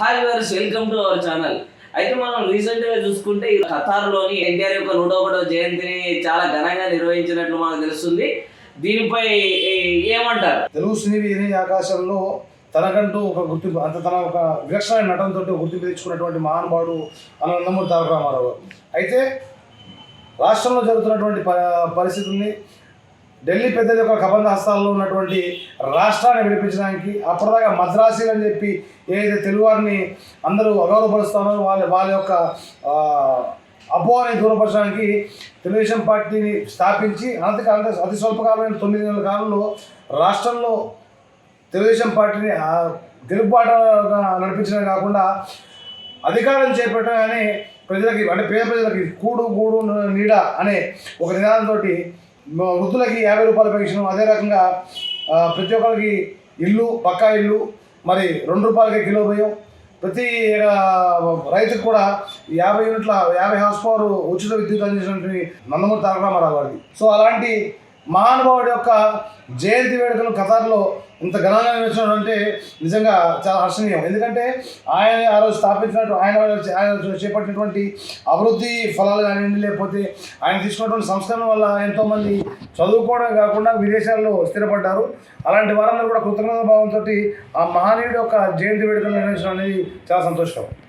Hi వర్స్ welcome to our channel అయితే మనం రీసెంట్గా చూసుకుంటే ఈ ఖతార్లోని ఎన్టీఆర్ యొక్క నూట ఒకటో జయంతిని చాలా ఘనంగా నిర్వహించినట్లు మనకు తెలుస్తుంది. దీనిపై ఏమంటారు? తెలుగు సినీ ఆకాశంలో తనకంటూ ఒక గుర్తింపు అంత తన ఒక విలక్షణ నటనతో గుర్తింపు తెచ్చుకున్నటువంటి మహానుభావుడు మన నందమూరి తారక రామారావు అయితే రాష్ట్రంలో జరుగుతున్నటువంటి ప- పరిస్థితుల్ని ఢిల్లీ పెద్దల యొక్క కబంధ హస్తాల్లో ఉన్నటువంటి రాష్ట్రాన్ని విడిపించడానికి అప్పటిదాకా మద్రాసీలు అని చెప్పి ఏదైతే తెలుగువారిని అందరూ అగౌరవపరుస్తారో వాళ్ళ వాళ్ళ యొక్క అపోహని దూరపరచడానికి తెలుగుదేశం పార్టీని స్థాపించి అనంతకాలం అతి స్వల్పకాలమైన తొమ్మిది నెలల కాలంలో రాష్ట్రంలో తెలుగుదేశం పార్టీని ఆ, నడిపించడం కాకుండా అధికారం చేపట్టడం కానీ ప్రజలకి అంటే పేద ప్రజలకి కూడు గూడు నీడ అనే ఒక నినాదంతో వృద్ధులకి యాభై రూపాయల పెన్షన్ అదే రకంగా ప్రతి ఒక్కరికి ఇల్లు పక్కా ఇల్లు మరి రెండు రూపాయలకి కిలో బియ్యం. ప్రతి రైతుకు కూడా యాభై యూనిట్ల యాభై హార్స్ పవర్ ఉచిత విద్యుత్ అందించినటువంటి నందమూరి తారక రామారావు గారిది. సో అలాంటి మహానుభావుడి యొక్క జయంతి వేడుకలు ఖతార్లో ఇంత ఘనంగా నిర్వహించడం అంటే నిజంగా చాలా హర్షణీయం. ఎందుకంటే ఆయన ఆ రోజు స్థాపించినట్టు ఆయన ఆయన చేపట్టినటువంటి అభివృద్ధి ఫలాలు కానివ్వండి లేకపోతే ఆయన తీసుకున్నటువంటి సంస్కరణ వల్ల ఎంతోమంది చదువుకోవడం కాకుండా విదేశాల్లో స్థిరపడ్డారు. అలాంటి వారందరూ కూడా కృతజ్ఞత భావంతో ఆ మహనీయుడి యొక్క జయంతి వేడుకలు నిర్వహించడం అనేది చాలా సంతోషం